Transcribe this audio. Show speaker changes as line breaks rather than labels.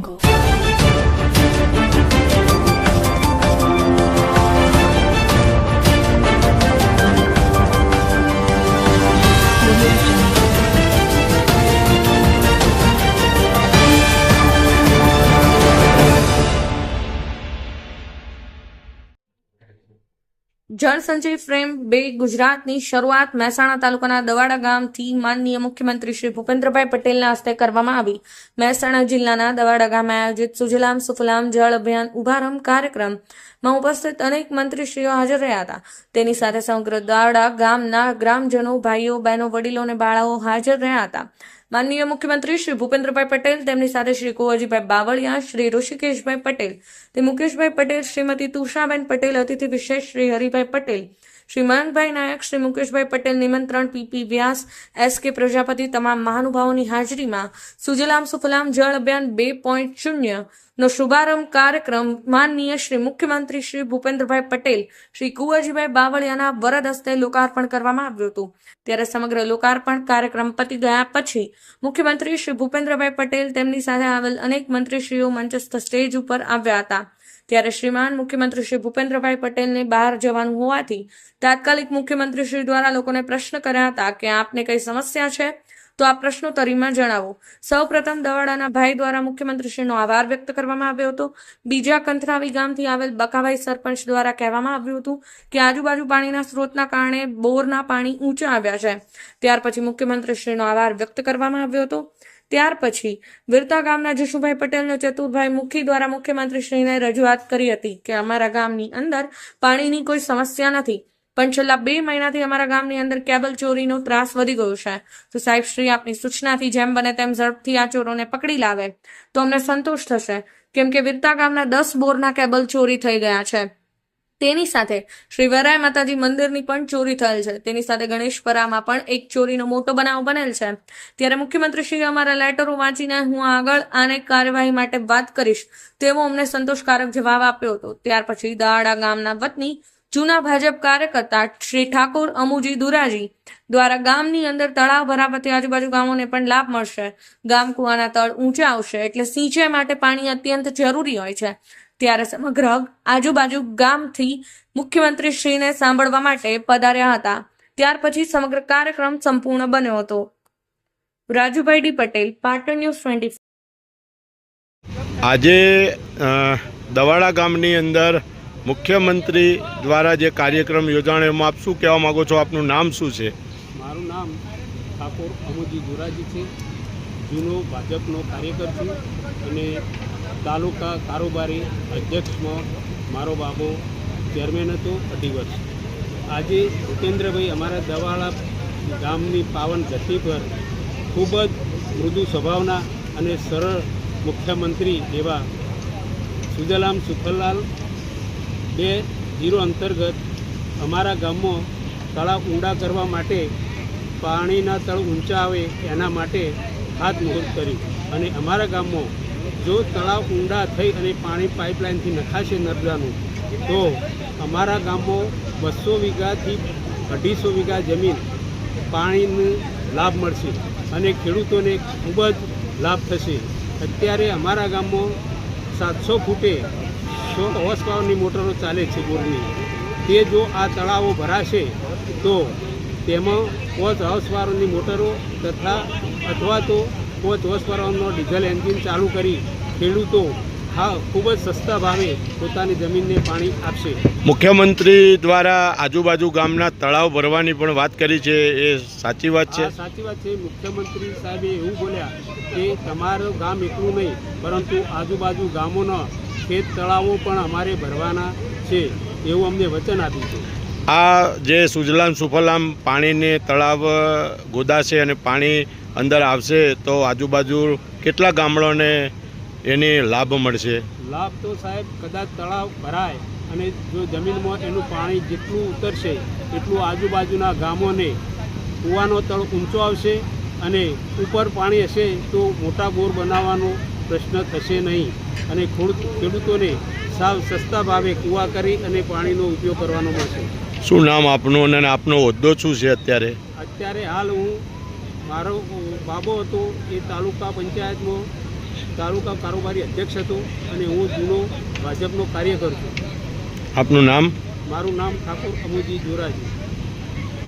જળ સંચય ફ્રેમ બે ગુજરાતની શરૂઆત મહેસાણા તાલુકાના દવાડા ગામથી માનનીય મુખ્યમંત્રી શ્રી ભૂપેન્દ્રભાઈ પટેલના હસ્તે કરવામાં આવી. મહેસાણા જિલ્લાના દવાડા ગામે આયોજિત સુજલામ સુફલામ જળ અભિયાન ઉભારંભ કાર્યક્રમમાં ઉપસ્થિત અનેક મંત્રીશ્રીઓ હાજર રહ્યા હતા. તેની સાથે સમગ્ર દવાડા ગામના ગ્રામજનો, ભાઈઓ, બહેનો, વડીલો અને બાળાઓ હાજર રહ્યા હતા. માનનીય મુખ્યમંત્રી શ્રી ભૂપેન્દ્રભાઈ પટેલ, તેમની સાથે શ્રી કુંવરજીભાઈ બાવળિયા, શ્રી ઋષિકેશભાઈ પટેલ તે મુકેશભાઈ પટેલ, શ્રીમતી તુષાબેન પટેલ, અતિથિ વિશેષ શ્રી હરિભાઈ પટેલ શ્રી મયંકભાઈ નાયક, શ્રી મુકેશભાઈ પટેલ, નિમંત્રણ પીપી વ્યાસ, એસ. કે. પ્રજાપતિ તમામ મહાનુભાવોની હાજરીમાં સુજલામ સુફલામ જળ અભિયાન બે પોઈન્ટ શૂન્ય નો શુભારંભ કાર્યક્રમ માનનીય શ્રી મુખ્યમંત્રી શ્રી ભૂપેન્દ્રભાઈ પટેલ, શ્રી કુંવરજીભાઈ બાવળિયાના વરદ હસ્તે લોકાર્પણ કરવામાં આવ્યું હતું. ત્યારે સમગ્ર લોકાર્પણ કાર્યક્રમ પતી ગયા પછી મુખ્યમંત્રી શ્રી ભૂપેન્દ્રભાઈ પટેલ તેમની સાથે આવેલ અનેક મંત્રીશ્રીઓ મંચસ્થ સ્ટેજ ઉપર આવ્યા હતા. ત્યારે શ્રીમાન મુખ્યમંત્રી શ્રી ભૂપેન્દ્રભાઈ પટેલને બહાર જવાનું હોવાથી તાત્કાલિક મુખ્યમંત્રી શ્રી દ્વારા લોકોને પ્રશ્ન કર્યા હતા કે આપને કઈ સમસ્યા છે? તો આ પ્રશ્નોત્તરીમાં જણાવો. સૌ પ્રથમ દવાડાના ભાઈ દ્વારા મુખ્યમંત્રીશ્રીનો આભાર વ્યક્ત કરવામાં આવ્યો હતો. બીજા કંથરાવી ગામથી આવેલ બકાભાઈ સરપંચ દ્વારા કહેવામાં આવ્યું હતું કે આજુબાજુ પાણીના સ્ત્રોતના કારણે બોરના પાણી ઊંચા આવ્યા છે. ત્યાર પછી મુખ્યમંત્રીશ્રીનો આભાર વ્યક્ત કરવામાં આવ્યો હતો. ત્યાર પછી વિરતા ગામના જશુભાઈ પટેલનો ચતુરભાઈ મુખી દ્વારા મુખ્યમંત્રીશ્રીને રજૂઆત કરી હતી કે અમારા ગામની અંદર પાણીની કોઈ સમસ્યા નથી. પણ છેલ્લા બે મહિનાથી અમારા ગામની અંદર કેબલ ચોરીનો ત્રાસ વધી ગયો છે. તો સાહેબ, શ્રી આપની સૂચનાથી જેમ બને તેમ ઝડપથી આ ચોરોને પકડી લાવે. તો અમને સંતોષ થશે, કેમ કે વિરતા ગામના દસ બોરના કેબલ ચોરી થઈ ગયા છે. તેની સાથે શ્રી વરાય માતાજી મંદિરની પણ ચોરી થયેલ છે. તેની સાથે ગણેશપરામાં પણ એક ચોરીનો મોટો બનાવ બનેલ છે. ત્યારે મુખ્યમંત્રીશ્રીએ અમારા લેટરો વાંચીને હું આગળ આને કાર્યવાહી માટે વાત કરીશ તેવો અમને સંતોષકારક જવાબ આપ્યો હતો. ત્યાર પછી દાડા ગામના વતની જૂના ભાજપ કાર્યકર્તા શ્રી ઠાકોર અમુજી દુરાજી દ્વારા ગામની અંદર તળાવ ભરાવાથી આજુબાજુ ગામોને પણ લાભ મળશે. ગામ કુવાના તળ ઊંચા આવશે એટલે સિંચાઈ માટે પાણી અત્યંત જરૂરી હોય છે. ત્યારે સમગ્ર આજુબાજુ ગામથી મુખ્યમંત્રી શ્રીને સાંભળવા માટે પધાર્યા હતા. ત્યાર પછી સમગ્ર કાર્યક્રમ સંપૂર્ણ બન્યો હતો. Rajubhai D Patel Patan news twenty
આજે દવાડા ગામની અંદર મુખ્યમંત્રી દ્વારા જે કાર્યક્રમ યોજાણો એમાં આપ શું કહેવા માગો છો? આપનું નામ શું છે?
મારું નામ ઠાકોર અમુજી દુરાજી છે. જૂનો ભાજપનો કાર્યકર છું અને તાલુકા કારોબારી અધ્યક્ષમાં મારો બાબો ચેરમેન હતો, અઢી વર્ષ. આજે ભૂપેન્દ્રભાઈ અમારા દવાળા ગામની પાવન ધરતી પર ખૂબ જ મૃદુ સ્વભાવના અને સરળ મુખ્યમંત્રી એવા સુજલામ સુફલાલ બે જીરો અંતર્ગત અમારા ગામમાં તળાવ ઊંડા કરવા માટે પાણીના તળ ઊંચા આવે એના માટે હાથ મુહૂર્ત કર્યું અને અમારા ગામમાં જો તળાવ ઊંડા થઈ અને પાણી પાઇપલાઇનથી નખાશે નર્મદાનું, તો અમારા ગામમાં બસો વીઘાથી અઢીસો વીઘા જમીન પાણીનો લાભ મળશે અને ખેડૂતોને ખૂબ જ લાભ થશે. અત્યારે અમારા ગામમાં સાતસો ફૂટે સો હોર્સ પાવરની મોટરો ચાલે છે બોરની. તે જો આ તળાવો ભરાશે, તો તેમાં પાંચ હાઉસ મોટરો તથા અથવા તો પાંચ હોર્સ ડીઝલ એન્જિન ચાલુ કરી ખેડૂતો હા ખૂબ જ સસ્તા ભાવે પોતાની જમીનને પાણી આપશે.
મુખ્યમંત્રી દ્વારા આજુબાજુ ગામના તળાવ ભરવાની પણ વાત કરી છે એ સાચી વાત છે?
સાચી વાત છે. મુખ્યમંત્રી સાહેબે એવું બોલ્યા કે તમારું ગામ એટલું નહીં પરંતુ આજુબાજુ ગામોના ખેત તળાવો પણ અમારે ભરવાના છે એવું અમને વચન આપ્યું છે.
આ જે સુજલામ સુફલામ પાણીને તળાવ ગોદાશે અને પાણી અંદર આવશે તો આજુબાજુ કેટલા ગામડાઓને એની લાભ મળશે.
લાભ તો સાહેબ કદાચ તળાવ ભરાય અને જો જમીનમાં એનું પાણી જેટલું ઉતરશે એટલું આજુબાજુના ગામોને કૂવાનો તળ ઊંચો આવશે અને ઉપર પાણી હશે તો મોટા બોર બનાવવાનો પ્રશ્ન થશે નહીં. અને ખેડૂતોને સાવ સસ્તા ભાવે કૂવા કરી અને પાણીનો ઉપયોગ કરવાનો મળશે.
શું નામ આપનું અને આપનો હોદ્દો શું છે અત્યારે?
અત્યારે હાલ હું મારો બાબો હતો એ તાલુકા પંચાયતમાં તાલુકા કારોબારી અધ્યક્ષ હતો અને હું જૂનો ભાજપનો કાર્યકર છું.
આપનું નામ?
મારું નામ ઠાકોર અમુજી જોરાજી.